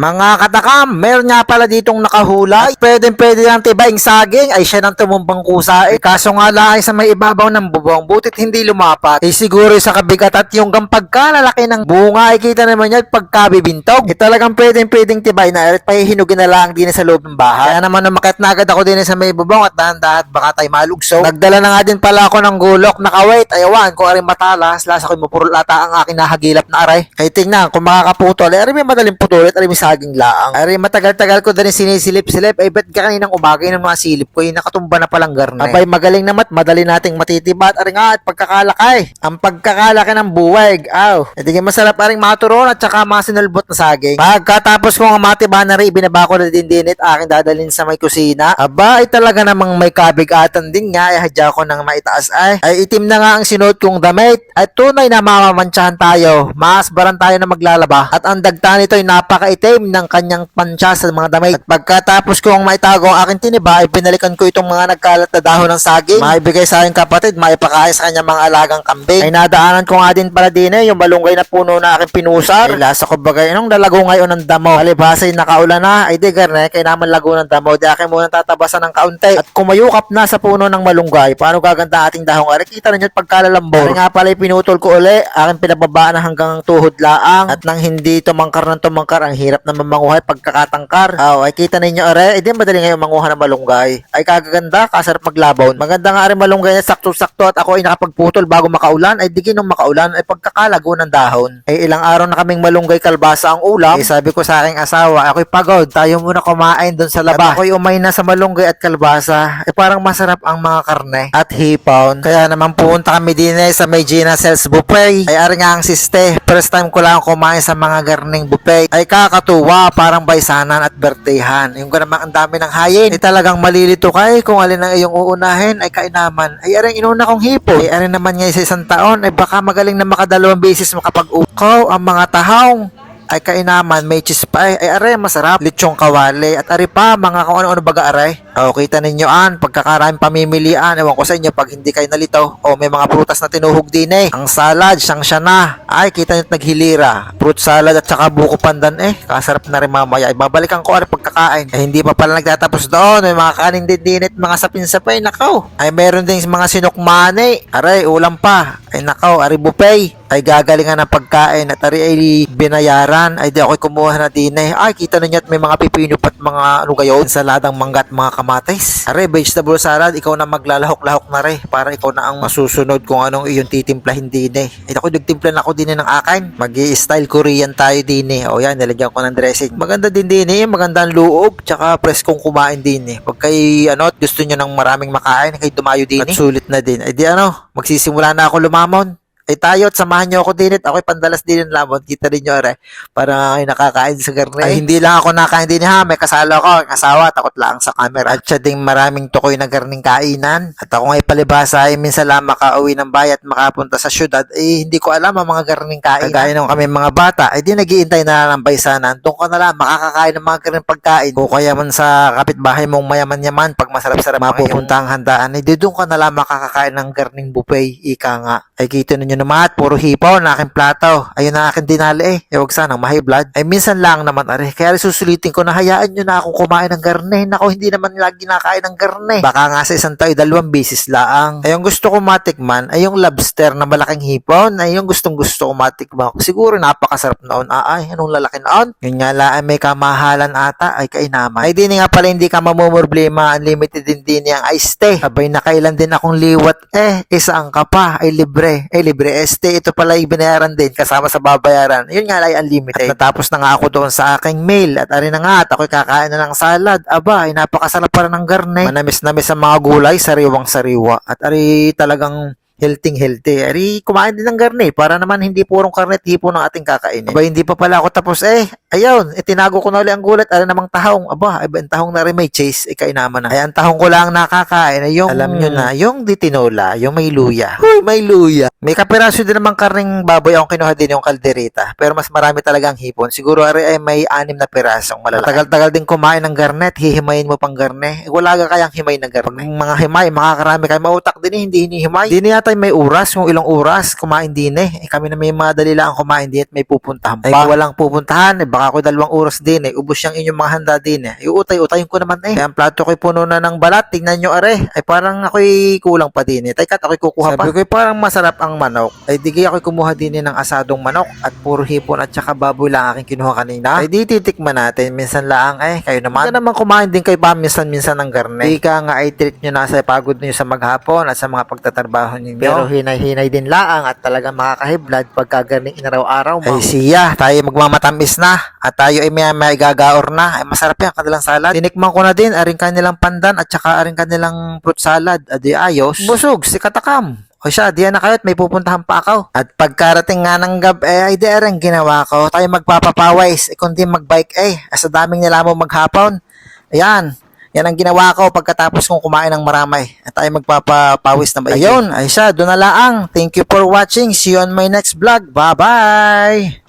Mga katakam, meron nga pala ditong nakahula. At pwedeng pwede lang tibaing saging ay siya nang tumumbang kusa. Eh, kaso nga lang sa may ibabaw ng bubong, butit hindi lumapat. Eh siguro sa kabigat at yung gampag kalalaki ng bunga ay kita naman yan pagkabibintog. Eh talagang pwedeng pwedeng tibay na at pahihinugin na lang din sa loob ng bahay. Kaya naman umakit na agad ako din sa may bubong at dahan-dahan baka tayo malugso. Nagdala na nga din pala ako ng gulok. Nakawait, ayawan ko aring matalas. Lasa ko mapurol ata ang aking nahagilap na aray. Kaya tingnan kung makakaputol. Eh, aray may madaling putulit, aray may saging laang. Aray matagal-tagal ko din sinisilip-silip. Ay ba't ka kaninang umagay ng mga silip ko? Yung nakatumba na palang garne. Abay magaling namat, madali nating matitibat. Aray nga at pagkakalakay. Ang pagkakalaki ng buwag. Aw. E di masarap aring maturon at saka mga sinulbot na saging. Pagkatapos ko nga matiba na rin, ibinaba ko na din din it aking dadalhin sa may kusina. Aba, ay talaga namang may kabigatan din nga. Ay hadya ko nang maitaas ay. Ay itim na nga ang sinuot kong damit. At tunay na mamamantsahan tayo. Mas baran tayo na maglalaba. At ang dagta nito ay napakaitim ng kanyang pansya sa mga damit. At pagkatapos kong maitago ang aking tiniba, ay pinalikan ko itong mga nagkalat na dahon ng saging. Maibigay sa aking kapatid, maipakain sa kanyang mga alagang kambing. Ay nadaanan ko nga din pala din eh, yung malunggay na puno na aking pinusar. Ay lasa ko bagay, nung lalago ngayon ng damo. Alibasay nakaulan na, ay di garne, kaya naman lago ng damo. Di akin muna tatabasan ng kaunti. At kumayukap na sa puno ng malunggay, paano gaganda ating dahong ari? Kita ninyo at pagkalalambor. Ay nga pala pinutol ko uli, aking pinababaan na hanggang tuhod laang. At nang hindi tumangkar ng tumangkar, ang hirap na mamanguhay pagkakatangkar. Aw, ay kita ninyo are, ay di madali ngayon manguha ng malunggay. Ay kagaganda, kasarap maglabon. Maganda nga rin malunggay na sakto-sakto at ako ay nakapagputol bago makaulan. Ay di nung makaulan ay pagkakalago ng dahon. Ay ilang araw na kaming malunggay kalbasa ang ulam. Ay sabi ko sa aking asawa, ako'y pagod. Tayo muna kumain doon sa laba. At ako'y umay na sa malunggay at kalbasa. Ay parang masarap ang mga karne at hipon. Kaya naman pumunta kami din eh sa may Gina Cells Buffet. Ay ari nga ang siste. First time ko lang kumain sa mga garning buffet. Ay kakatuwa, parang baysanan at birthdayhan. Yung ganamang ang dami ng hayin. Ay talagang malilito ka eh kung alin ang iyong uunahin ay kainaman. Ay aring inuna kong hipo. Ay aring naman ngayon sa isang taon ay baka magaling na makadalawang beses makapag-ukaw ang mga tahong ay kainaman, may cheese pa eh. Ay are, masarap. Lechong kawali. At ari pa, mga kung ano-ano baga aray. O, kita ninyo an, pagkakaraming pamimilian. Ewan ko sa inyo, pag hindi kayo nalito. O, may mga prutas na tinuhog din eh. Ang salad, siyang siya na. Ay, kita nyo naghilira. Fruit salad at saka buko pandan eh. Kasarap na rin mamaya. Ay, babalikan ko ari pagkakain. Ay, hindi pa pala nagtatapos doon. May mga kanin din din at mga sapin-sapay. Nakaw. Ay, meron din mga sinukmane. Aray, ulam pa. Ay, nakaw, ari buffet ay gagalingan ng pagkain at ari ay binayaran ay di ako kumuha na din eh. Ay, kita ninyo at may mga pipino pat mga ano gayon, saladang mangga at mga kamatis. Are, vegetable salad, ikaw na maglalahok-lahok na re para ikaw na ang masusunod kung anong iyong titimplahin din eh. Ay, ako nagtimpla na ako din eh ng akin. mag style Korean tayo din eh. O yan, nilagyan ko ng dressing. Maganda din din eh, maganda ang loob, tsaka preskong kumain din eh. Pag kay ano, gusto nyo ng maraming makain, kay dumayo din eh. At sulit na din. Ay di ano, magsisimula na ako lumamon ay tayo at samahan nyo ako din at ako'y pandalas din ng lamon. Kita rin nyo, are. Para ay nakakain sa garne. Ay, hindi lang ako nakain din ha. May kasalo ko. Ang asawa, takot lang sa camera. At siya ding maraming tukoy na garning kainan. At ako ngay palibasa ay minsan lang makauwi ng bayat makapunta sa syudad. Eh, hindi ko alam ang mga garning kainan. Kagaya nung kami mga bata, ay di nagiintay na lang baysanan. Doon ka na lang makakakain ng mga garning pagkain. O kaya man sa kapitbahay mong mayaman-yaman, pag masarap-sarap mapupunta ang handaan, ay di doon ka na lang makakakain ng garning buffet. Ika nga. Ay, kita ninyo naman, puro hipaw na aking plato. Ayun ang aking dinali eh. E wag sanang mahay blood. Ay minsan lang naman are. Kaya susulitin ko na hayaan nyo na akong kumain ng garne. Nako, hindi naman lagi nakain ng garne. Baka nga sa isang tayo, dalawang bisis laang. Ay yung gusto ko matikman ay yung lobster na malaking hipon. Ay yung gustong gusto ko matikman. Siguro napakasarap noon. Ah, ay, anong lalaki noon? Yun nga la, ay may kamahalan ata. Ay kainaman. Ay di nga pala hindi ka mamumroblema. Unlimited din din yung iced tea. Abay nakailan din akong liwat. Eh, isang ka pa. Ay libre. Ay libre este. Ito pala yung binayaran din kasama sa babayaran. Yun nga ay unlimited. At natapos na nga ako doon sa aking mail. At ari na nga at ako'y kakain na ng salad. Aba, ay napakasarap para ng garne. Manamis-namis ang mga gulay. Sariwang sariwa. At ari talagang healthy healthy. Ari, kumain din ng garne para naman hindi purong karne at hipo ng ating kakainin. Aba, hindi pa pala ako tapos eh. Ayun, itinago ko na ulit ang gulat. Ano namang tahong? Aba, iba ang tahong na rin may chase. Ikaw naman na. Ay, ang tahong ko lang nakakain ay yung, alam nyo na, yung ditinola, yung may luya. Huy, may luya. May kapiraso din namang karning baboy akong kinuha din yung kaldereta. Pero mas marami talaga ang hipon. Siguro ari ay may anim na pirasong malalaki. Tagal-tagal din kumain ng garnet. Hihimayin mo pang garne. Eh, wala ka kayang himay na garne. Pag mga himay, makakarami kayo. Mautak din eh, hindi hinihimay. Di na yata tayo may oras, kung ilang oras, kumain din eh. eh kami na may mga dali lang kumain din at may pupuntahan pa. Ay, walang pupuntahan, eh, baka ako dalawang oras din eh. Ubus yung inyong mga handa din eh. Iutay-utayin ko naman eh. Kaya ang plato ko'y puno na ng balat, tingnan nyo are. Ay parang ako'y kulang pa din eh. Teka, ako'y kukuha pa. Sabi ko'y parang masarap ang manok. Ay di kaya ako'y kumuha din eh ng asadong manok at puro hipon at saka baboy lang aking kinuha kanina. Ay di titikman natin. Minsan lang eh. Kayo naman. Kaya naman kumain din kayo pa minsan-minsan ng garne. Di ka nga ay treat nyo na sa pagod nyo sa maghapon at sa mga pagtatrabaho ninyo. Pero hinay-hinay din laang at talaga makakahiblad pagka ganing inaraw-araw mo. Ay siya, tayo magmamatamis na at tayo ay may may gagaor na. Ay masarap yan kanilang salad. Tinikman ko na din aring kanilang pandan at saka aring kanilang fruit salad. Adi ayos. Busog, si Katakam. O siya, diyan na kayo at may pupuntahan pa ako. At pagkarating nga ng gab, eh, ay di ang ginawa ko. Tayo magpapapawais, eh, kundi magbike eh. Sa daming nila mo maghapon. Ayan, yan ang ginawa ko pagkatapos kong kumain ng maramay. At tayo magpapapawis na ba? Ayun, ay siya, doon na laang. Thank you for watching. See you on my next vlog. Bye-bye!